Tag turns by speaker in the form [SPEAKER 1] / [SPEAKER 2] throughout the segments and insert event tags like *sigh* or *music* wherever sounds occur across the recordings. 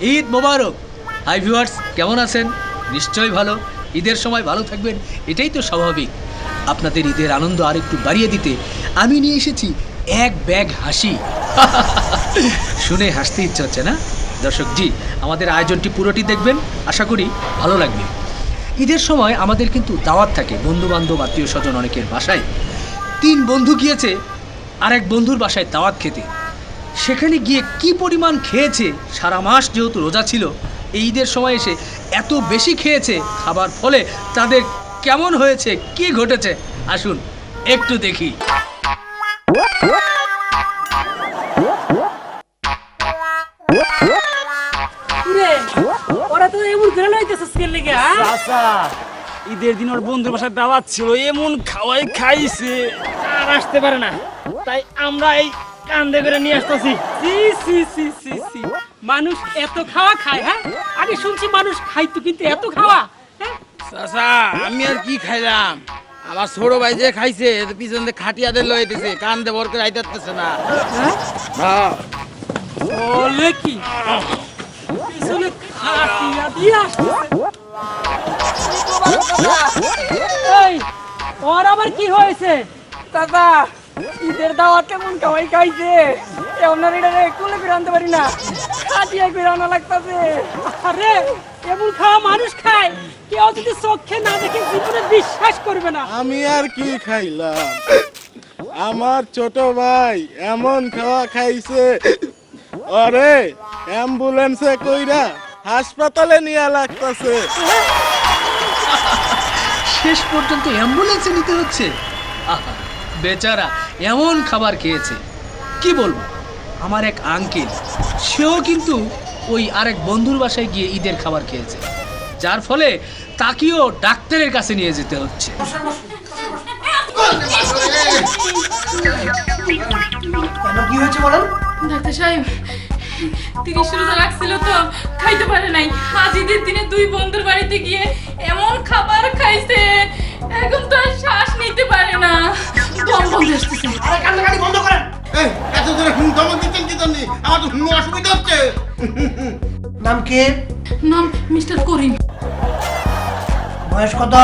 [SPEAKER 1] ঈদ মোবারক। Hi viewers কেমন আছেন? নিশ্চয়ই ভালো। ঈদের সময় ভালো থাকবেন, এটাই তো স্বাভাবিক। আপনাদের ঈদের আনন্দ আর একটু বাড়িয়ে দিতে আমি নিয়ে এসেছি এক ব্যাগ হাসি। *laughs* শুনে হাসতে ইচ্ছে হচ্ছে না? দর্শক, জি, আমাদের আয়োজনটি পুরোটি দেখবেন, আশা করি ভালো লাগবে। ঈদের সময় আমাদের কিন্তু দাওয়াত থাকে বন্ধু বান্ধব আত্মীয় স্বজন অনেকের বাসায়। তিন বন্ধু গিয়েছে আর এক বন্ধুর বাসায় দাওয়াত খেতে। সেখানে গিয়ে কি পরিমাণ খেয়েছে? সারা মাস যেহেতু রোজা ছিল এই ঈদের সময় এসে এত বেশি খেয়েছে খাবার ফলে তাদের কেমন হয়েছে কি ঘটেছে? আসুন একটু দেখি।
[SPEAKER 2] ওরা তো এমন করে লইতেছে স্কেল লেগে
[SPEAKER 3] ঈদের দিন ওর বন্ধুর বাসায় দাওয়াত ছিল এমন খাওয়াই খাইছে। আর আসতে পারে না। তাই আমরা এই কান্দে করে নিয়ে আসতেছি।
[SPEAKER 2] সি সি সি সি সি। মানুষ এত খাওয়া খায় হ্যাঁ? আগে শুনছি মানুষ খাইতো কিন্তু এত খাওয়া হ্যাঁ?
[SPEAKER 3] চাচা আমি আর কি খাইলাম? আমার ছোট ভাই যে খাইছে পিছন দিয়ে খাটিয়াদের লইতেছে কান্দে ভর করে আইতেছে না। হ্যাঁ?
[SPEAKER 2] বলে কি? পিছনে খাটিয়া দিয়ে আসতেছে। এই ওর আবার কি হয়েছে?
[SPEAKER 4] দাদা ঈদের দাওয়াত কেমন খাওয়াই খাইছে? এমন এটা কুলে করে আনতে পারি না। খাটিয়া করে আনা লাগতাছে।
[SPEAKER 2] আরে এমন খাওয়া মানুষ খায় কেউ যদি চোখে না দেখে জীবনে বিশ্বাস করবে না।
[SPEAKER 5] আমি আর কি খাইলাম? আমার ছোট ভাই এমন খাওয়া খাইছে। আরে অ্যাম্বুলেন্সে কইরা হাসপাতালে নিয়ে লাগতাছে।
[SPEAKER 1] শেষ পর্যন্ত অ্যাম্বুলেন্সে নিতে হচ্ছে। আহা বেচারা এমন খাবার খেয়েছে। কি বলব? আমার এক আঙ্কেল সেও কিন্তু ওই আরেক বন্ধুর বাসায় গিয়ে ঈদের খাবার খেয়েছে। যার ফলে তাকেও ডাক্তারের কাছে নিয়ে যেতে হচ্ছে।
[SPEAKER 6] ডাক্তার সাহেব তিরিশ রোজা রাখছিল তো খাইতে পারে নাই। আজ ঈদের দিনে দুই বন্ধুর বাড়িতে গিয়ে এমন খাবার খাইছে এখন তো আর শ্বাস নিতে পারে না। দম বন্ধ আসতেছে
[SPEAKER 7] কান্নাকাটি বন্ধ করেন। এই এত করে হুম দমন দিচ্ছেন কি জন্য? আমার তো হুম অসুবিধা হচ্ছে।
[SPEAKER 8] নাম কি?
[SPEAKER 6] নাম মিস্টার করিম।
[SPEAKER 8] বয়স কত?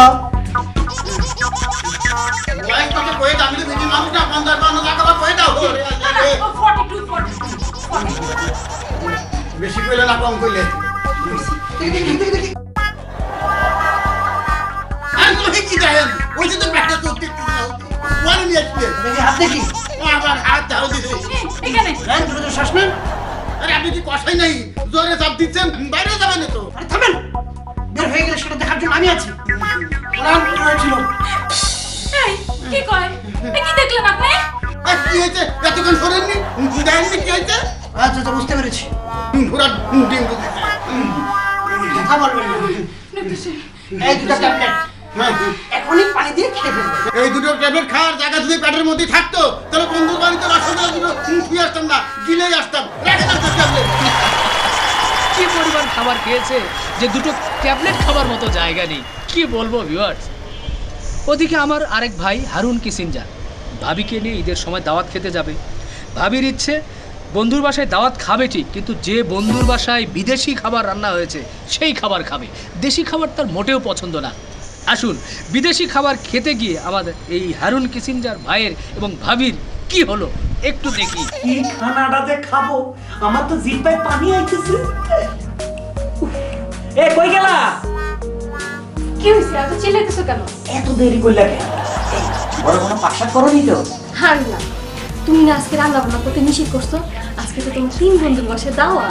[SPEAKER 7] বয়স কত কয়ে আমি তো বেশি মানুষ না পঞ্চাশ বান্ন টাকা কয়ে দাও।
[SPEAKER 6] ফর্টি টু ফর্টি
[SPEAKER 7] বেশি কইলে না কম কইলে। আর তুমি কি ওই যে তো ব্যাগটা তো দেখতে ওয়ান নিয়ে আসবে
[SPEAKER 8] দেখি হাত দেখি।
[SPEAKER 7] হাত ধাও দিছে।
[SPEAKER 6] এখানে।
[SPEAKER 8] হ্যাঁ দ্রুত শ্বাস নেন।
[SPEAKER 7] আরে আপনি কি কষাই নাই? জোরে চাপ দিচ্ছেন? বাইরে যাবেন তো।
[SPEAKER 8] আরে থামেন। বের হয়ে গেলে সেটা দেখার জন্য আমি আছি। ওনার কি হয়েছিল
[SPEAKER 6] এই কি কয়? কি দেখলেন আপনি?
[SPEAKER 7] কি হয়েছে? এতক্ষণ শোনেননি দেয়নি কি হয়েছে?
[SPEAKER 8] আচ্ছা আচ্ছা বুঝতে পেরেছি।
[SPEAKER 7] পুরা ডেঙ্গু
[SPEAKER 8] কথা বলবেন না।
[SPEAKER 6] ডাক্তার সাহেব
[SPEAKER 8] এই দুটো ট্যাবলেট। এখনই পানি দিয়ে খেয়ে ফেলবেন
[SPEAKER 7] এই দুটো ট্যাবলেট খাওয়ার জায়গা যদি পেটের মধ্যে থাকতো তাহলে বন্ধুর বাড়িতে রাস্তা শুয়ে আসতাম না গিলেই আসতাম। রেখে দিতাম ট্যাবলেট।
[SPEAKER 1] কি পরিমাণ খাবার খেয়েছে যে দুটো ট্যাবলেট খাবার মতো জায়গা নেই? কি বলব ভিউয়ার্স ওদিকে আমার আরেক ভাই হারুন কিসিনজার ভাবিকে নিয়ে ঈদের সময় দাওয়াত খেতে যাবে। ভাবির ইচ্ছে বন্ধুর বাসায় দাওয়াত খাবে ঠিক কিন্তু যে বন্ধুর বাসায় বিদেশি খাবার রান্না হয়েছে সেই খাবার খাবে। দেশি খাবার তার মোটেও পছন্দ না। আসুন বিদেশি খাবার খেতে গিয়ে আমাদের এই হারুন কিসিনজার ভাইয়ের এবং ভাবির কি হলো? একটু দেখি।
[SPEAKER 4] কি খানাটা যে খাব? আমার তো জিভটায় পানি আইতেছে। এ কই গেলা?
[SPEAKER 6] কি হয়েছে এত চিল্লাইতেছো কেন?
[SPEAKER 4] এত দেরি করলে কেন? বড় কোনো পাকশাক করনি তো?
[SPEAKER 6] হারলা তুমি না আজকে রান্না বান্না করতে নিষেধ করছ? আজকে তো তোমার তিন বন্ধুর বসে দাওয়া।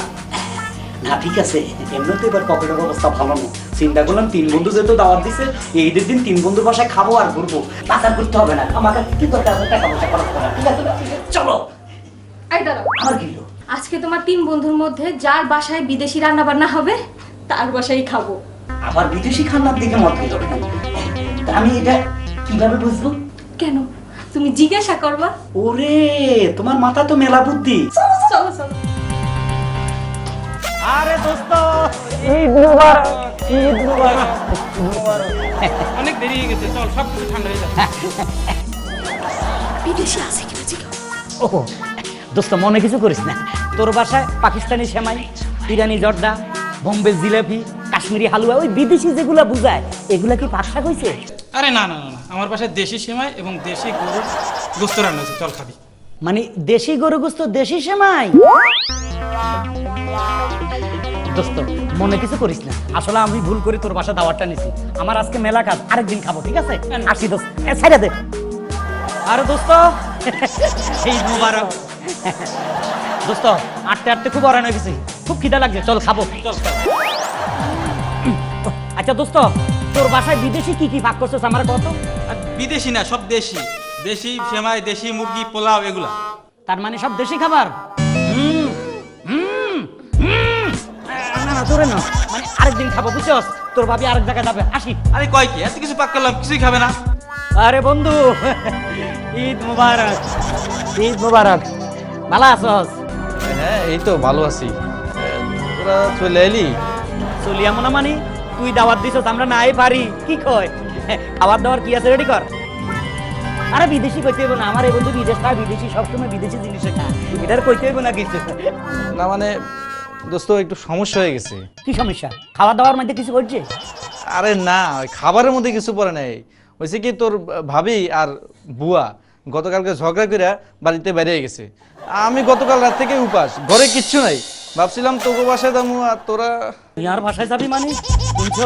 [SPEAKER 4] না ঠিক আছে। এমনিতে এবার পকেটের অবস্থা ভালো না। চিন্তা করলাম তিন বন্ধু যেহেতু দাওয়াত দিছে ঈদের দিন তিন বন্ধুর বাসায় খাব আর ঘুরবো। বাজার করতে হবে না আমাকে কি দরকার টাকা পয়সা খরচ করা ঠিক আছে? চলো।
[SPEAKER 6] এই দাঁড়াও।
[SPEAKER 4] আমার কি
[SPEAKER 6] আজকে তোমার তিন বন্ধুর মধ্যে যার বাসায় বিদেশি রান্না বান্না হবে তার বাসায় খাব।
[SPEAKER 4] আবার বিদেশি খান্নার দিকে মত আমি এটা কীভাবে বুঝব?
[SPEAKER 6] কেন? তুমি জিজ্ঞাসা করবা।
[SPEAKER 4] ওরে তোমার মাথা তো মেলা বুদ্ধি।
[SPEAKER 6] চলো চলো।
[SPEAKER 3] আরে দোস্ত ঈদ মুবারক ঈদ মুবারক। অনেক দেরি হয়ে গেছে চল সব কিছু ঠান্ডা হয়ে যাচ্ছে।
[SPEAKER 6] বিদেশি আছে কিনা জিজ্ঞাসা
[SPEAKER 4] ও দোস্ত মনে কিছু করিস না। তোর বাসায় পাকিস্তানি সেমাই ইরানি জর্দা বোম্বে জিলাপি কাশ্মীরি হালুয়া ওই বিদেশি যেগুলা বুঝায় এগুলা কি পাকশাক হইছে?
[SPEAKER 3] আরে না না না না আমার বাসায় দেশি সেমাই এবং দেশি গরুর গোস্ত রান্না হয়েছে চল খাবি।
[SPEAKER 4] মানে দেশি গরু গোস্ত দেশি সেমাই? দোস্ত মনে কিছু করিস না। আসলে আমি ভুল করে তোর বাসা দাওয়াতটা নিছি। আমার আজকে মেলা কাজ আরেকদিন খাব ঠিক আছে? আসি দোস্ত ছাইড়া দে। আরে দোস্ত এই মুবারক। দোস্ত আটতে আটতে খুব অরান হয়ে গেছি। খুব খিদা লাগছে চল খাব। আচ্ছা দোস্ত তোর বাসায় বিদেশি কি কি ভাগ করছিস আমার কত
[SPEAKER 3] বিদেশি না সব দেশি। দেশি সেমাই দেশি মুরগি পোলাও এগুলা।
[SPEAKER 4] তার মানে সব দেশি খাবার? না না তোরে না মানে আরেকদিন খাব বুঝছস? তোর ভাবি আরেক জায়গায় যাবে। আসি।
[SPEAKER 3] আরে কয় কি? এত কিছু পাক করলাম কিছুই খাবে না।
[SPEAKER 4] আরে বন্ধু ঈদ মুবারক। ঈদ মুবারক। ভালো আছস?
[SPEAKER 9] হ্যাঁ এই তো ভালো আছি। তোরা চলে এলি?
[SPEAKER 4] চলিয়া মনে মানে? তুই দাওয়াত দিছস আমরা নাই পারি। কি কয়? খাবার দাবার কি আছে রেডি কর। আরে বিদেশি কইতে হইব না। আমার এই বন্ধু বিদেশ খায় বিদেশি সবসময় বিদেশি জিনিসে খায়। এটার কইতে হইব না কিছু।
[SPEAKER 9] না মানে দোস্ত একটু সমস্যা হয়ে গেছে।
[SPEAKER 4] কি সমস্যা? খাওয়া দাওয়ার মধ্যে কিছু করছে?
[SPEAKER 9] আরে না ওই খাবারের মধ্যে কিছু পড়ে নাই। হয়েছে কি তোর ভাবি আর বুয়া গতকালকে ঝগড়া করে বাড়িতে বেরিয়ে গেছে। আমি গতকাল রাত থেকে উপাস ঘরে কিচ্ছু নাই। ভাবছিলাম তোকে বাসায় দামু আর তোরা
[SPEAKER 4] তুই আর ভাষায় যাবি মানে? বুঝছ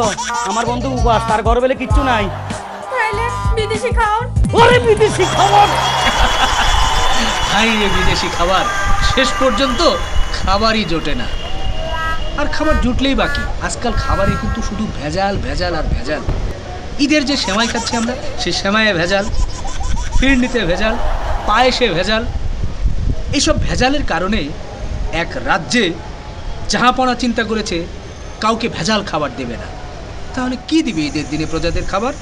[SPEAKER 4] আমার বন্ধু উপাস তার ঘর বেলে কিচ্ছু নাই।
[SPEAKER 6] তাইলে বিদেশি খাওয়ার?
[SPEAKER 4] ওরে বিদেশি খাবার
[SPEAKER 1] হাই রে বিদেশি খাবার শেষ পর্যন্ত খাবারই জোটে না। আর খাবার জুটলেই বাকি। আজকাল খাবারে কিন্তু শুধু ভেজাল ভেজাল আর ভেজাল। ঈদের যে সেমাই খাচ্ছি আমরা সেই সেমাইয়ে ভেজাল, ফিরনিতে ভেজাল, পায়েসে ভেজাল। এইসব ভেজালের কারণে এক রাজ্যে জাহাপনা চিন্তা করেছে, কাউকে ভেজাল খাবার দেবে না। তাহলে কি দিবে ঈদের দিনে প্রজাদের খাবার?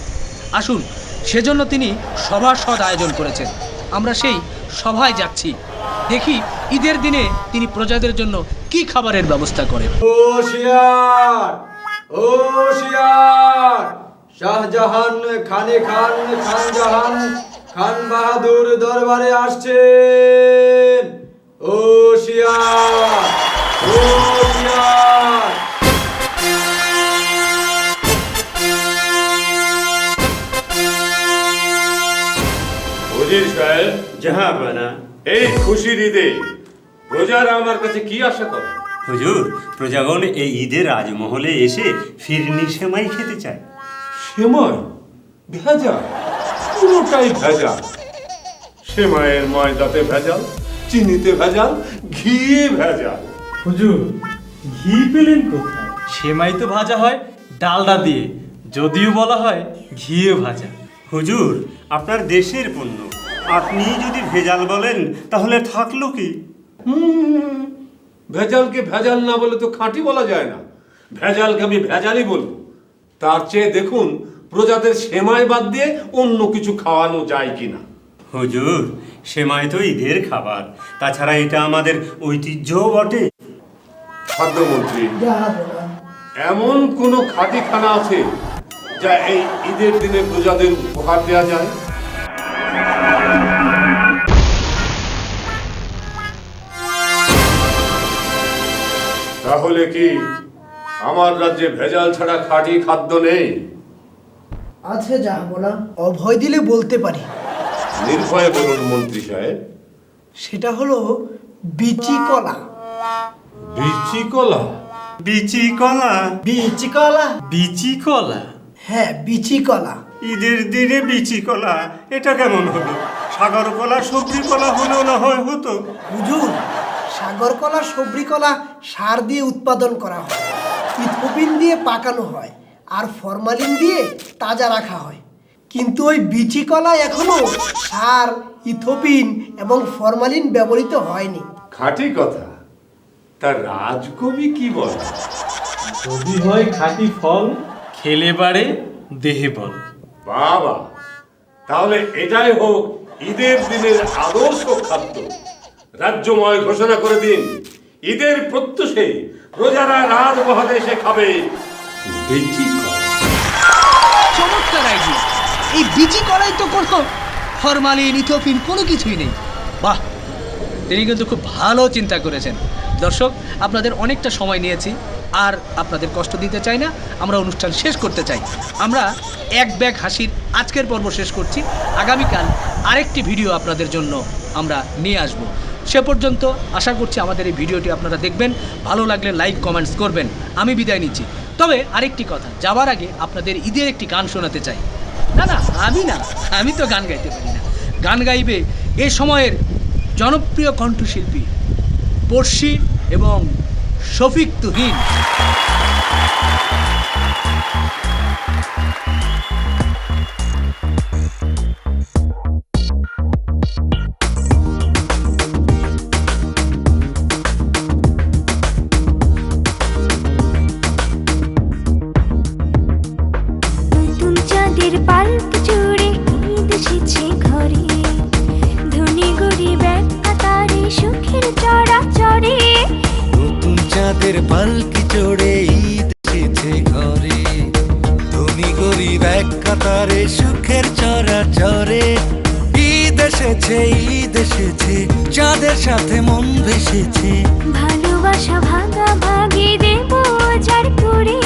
[SPEAKER 1] আসুন, সেজন্য তিনি সভাসদ আয়োজন করেছেন। আমরা সেই সভায় যাচ্ছি। দেখি ঈদের দিনে তিনি প্রজাদের জন্য কি খাবারের ব্যবস্থা করেন?
[SPEAKER 10] হুশিয়ার শাহজাহান খানে খান খান জাহান খান বাহাদুর দরবারে আসছেন।
[SPEAKER 11] উজির সাহেব জাহাপানা এই খুশির ঈদে প্রজারা আমার কাছে কি আশা করে?
[SPEAKER 12] হুজুর প্রজাগণ এই ঈদের রাজমহলে এসে ফিরনি সেমাই খেতে চায়।
[SPEAKER 11] সেমাই? ভেজা পুরোটাই ভেজা সেমাইয়ের ময়দাতে ভেজাল চিনিতে ভেজাল ঘিয়ে ভেজাল।
[SPEAKER 3] হুজুর ঘি পেলেন কোথায়? সেমাই তো ভাজা হয় ডালডা দিয়ে যদিও বলা হয় ঘিয়ে ভাজা।
[SPEAKER 12] হুজুর আপনার দেশের পণ্য। আপনি যদি ভেজাল বলেন তাহলে থাকল কি?
[SPEAKER 11] হুম, ভেজালকে ভেজাল না বলে তো খাঁটি বলা যায় না। ভেজালকে আমি ভেজালই বলব। তার চেয়ে দেখুন প্রজাদের সেমাই বাদ দিয়ে অন্য কিছু খাওয়ানো যায় কিনা।
[SPEAKER 12] হুজুর সেমাই তো ঈদের খাবার। তাছাড়া এটা আমাদের ঐতিহ্যও বটে।
[SPEAKER 11] খাদ্যমন্ত্রী এমন কোনো খাঁটি খানা আছে যা এই ঈদের দিনে প্রজাদের উপহার দেওয়া যায়? তাহলে কি আমার রাজ্যে ভেজাল ছাড়া খাঁটি খাদ্য নেই?
[SPEAKER 8] আছে যা বলা অভয় দিলে বলতে পারি।
[SPEAKER 11] নির্ভয়ে বলুন মন্ত্রী সাহেব।
[SPEAKER 8] সেটা হলো বিচি কলা।
[SPEAKER 11] বিচি কলা?
[SPEAKER 12] বিচি কলা?
[SPEAKER 8] বিচি কলা।
[SPEAKER 3] বিচি কলা?
[SPEAKER 8] হ্যাঁ বিচি কলা।
[SPEAKER 12] ঈদের দিনে বিচি কলা এটা কেমন হলো? সাগর কলা সবজি কলা হলেও না হয় হতো?
[SPEAKER 8] হুজুর সাগর কলা সবরি কলা সার দিয়ে উৎপাদন করা হয়। ইথোপিন দিয়ে পাকানো হয় আর ফরমালিন দিয়ে তাজা রাখা হয়। কিন্তু ওই বিচি কলা এখনও সার ইথোপিন এবং ফরমালিন ব্যবহৃত হয়নি।
[SPEAKER 11] খাঁটি কথা তার রাজকবি কি বলে?
[SPEAKER 3] যদি হয় খাঁটি ফল খেলে বাড়ে দেহে বল
[SPEAKER 11] বাবা তাহলে এটাই হোক ঈদের দিনের আদর্শ খাদ্য। রাজ্যময় ঘোষণা করে দিন ঈদের প্রত্যুষে প্রজারা রাজমহলে এসে খাবে বেচি।
[SPEAKER 1] চমৎকার আইডিয়া এই বিচি কলাই তো কোনো ফরমালিন ইথোপিন কোনো কিছুই নেই। বাহ! তিনি কিন্তু খুব ভালো চিন্তা করেছেন। দর্শক আপনাদের অনেকটা সময় নিয়েছি। আর আপনাদের কষ্ট দিতে চাই না, আমরা অনুষ্ঠান শেষ করতে চাই। আমরা এক ব্যাগ হাসির আজকের পর্ব শেষ করছি। আগামীকাল আরেকটি ভিডিও আপনাদের জন্য আমরা নিয়ে আসব। সে পর্যন্ত আশা করছি আমাদের এই ভিডিওটি আপনারা দেখবেন। ভালো লাগলে লাইক, কমেন্টস করবেন। আমি বিদায় নিচ্ছি। তবে আরেকটি কথা, যাওয়ার আগে আপনাদের ঈদের একটি গান শোনাতে চাই। না না, আমি না, আমি তো গান গাইতে পারি না। গান গাইবে এ সময়ের জনপ্রিয় কণ্ঠশিল্পী পড়শি এবং শফিক তুহিন।
[SPEAKER 13] চরা চরে ঈদ এসেছে ঈদ এসেছে চাঁদের সাথে মন ভেসেছে।
[SPEAKER 14] ভালোবাসা ভাঙা ভাগে দেব যার করে।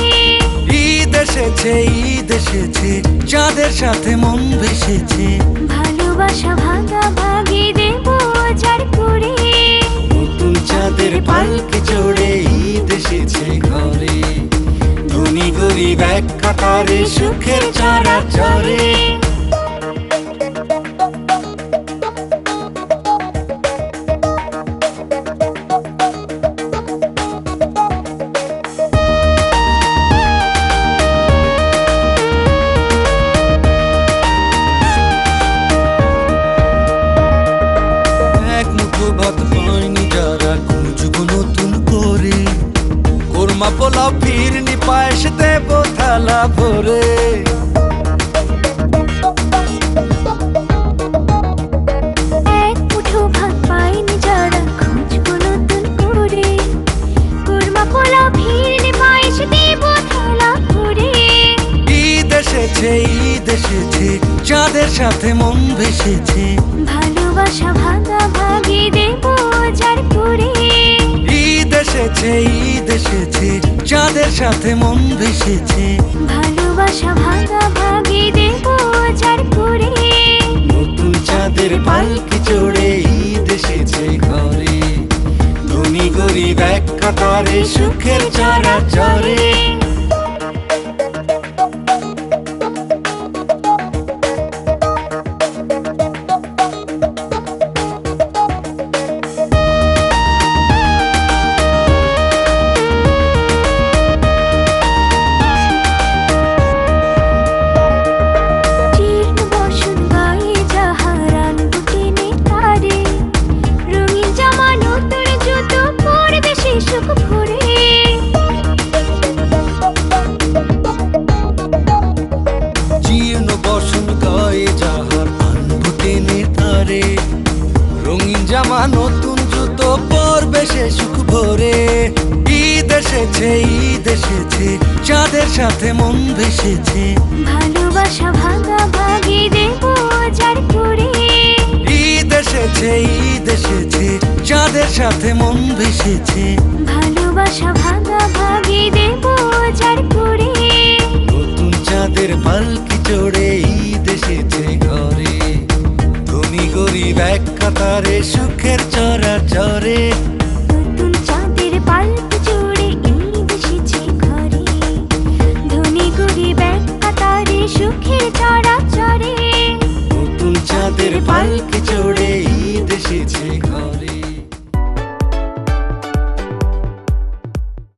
[SPEAKER 13] ঈদ এসেছে ঈদ এসেছে চাঁদের সাথে মন ভেসেছে।
[SPEAKER 14] ভালোবাসা ভাঙা ভাগে দেব যার করে।
[SPEAKER 13] নতুন চাঁদের পালকি চড়ে ঈদ এসেছে ঘরে। ধনী গরিব এক কাতারে সুখের চরা চরে।
[SPEAKER 14] ভিড় পায়েস দেব থালা করে।
[SPEAKER 13] ঈদ এসেছে ঈদ এসেছে চাঁদের সাথে মন ভেসেছে।
[SPEAKER 14] ভালোবাসা ভাঙা ভাগে দেব যার করে।
[SPEAKER 13] ঈদ এসেছে ঈদ এসেছে চাঁদের সাথে মন ভেসেছে
[SPEAKER 14] ভালোবাসা ভাগি দেব যার করে।
[SPEAKER 13] নতুন চাঁদের পালকি চড়ে ঈদ এসেছে ঘরে। ধনী গরিব এক কাতারে সুখের চরা চরে। এসেছে ঈদ এসেছে চাঁদের সাথে মন ভেসেছে।
[SPEAKER 14] ভালোবাসা ভাঙা ভাগি দেব যার করে।
[SPEAKER 13] ঈদ এসেছে ঈদ এসেছে চাঁদের সাথে মন ভেসেছে।
[SPEAKER 14] ভালোবাসা ভাঙা ভাগি দেব যার করে।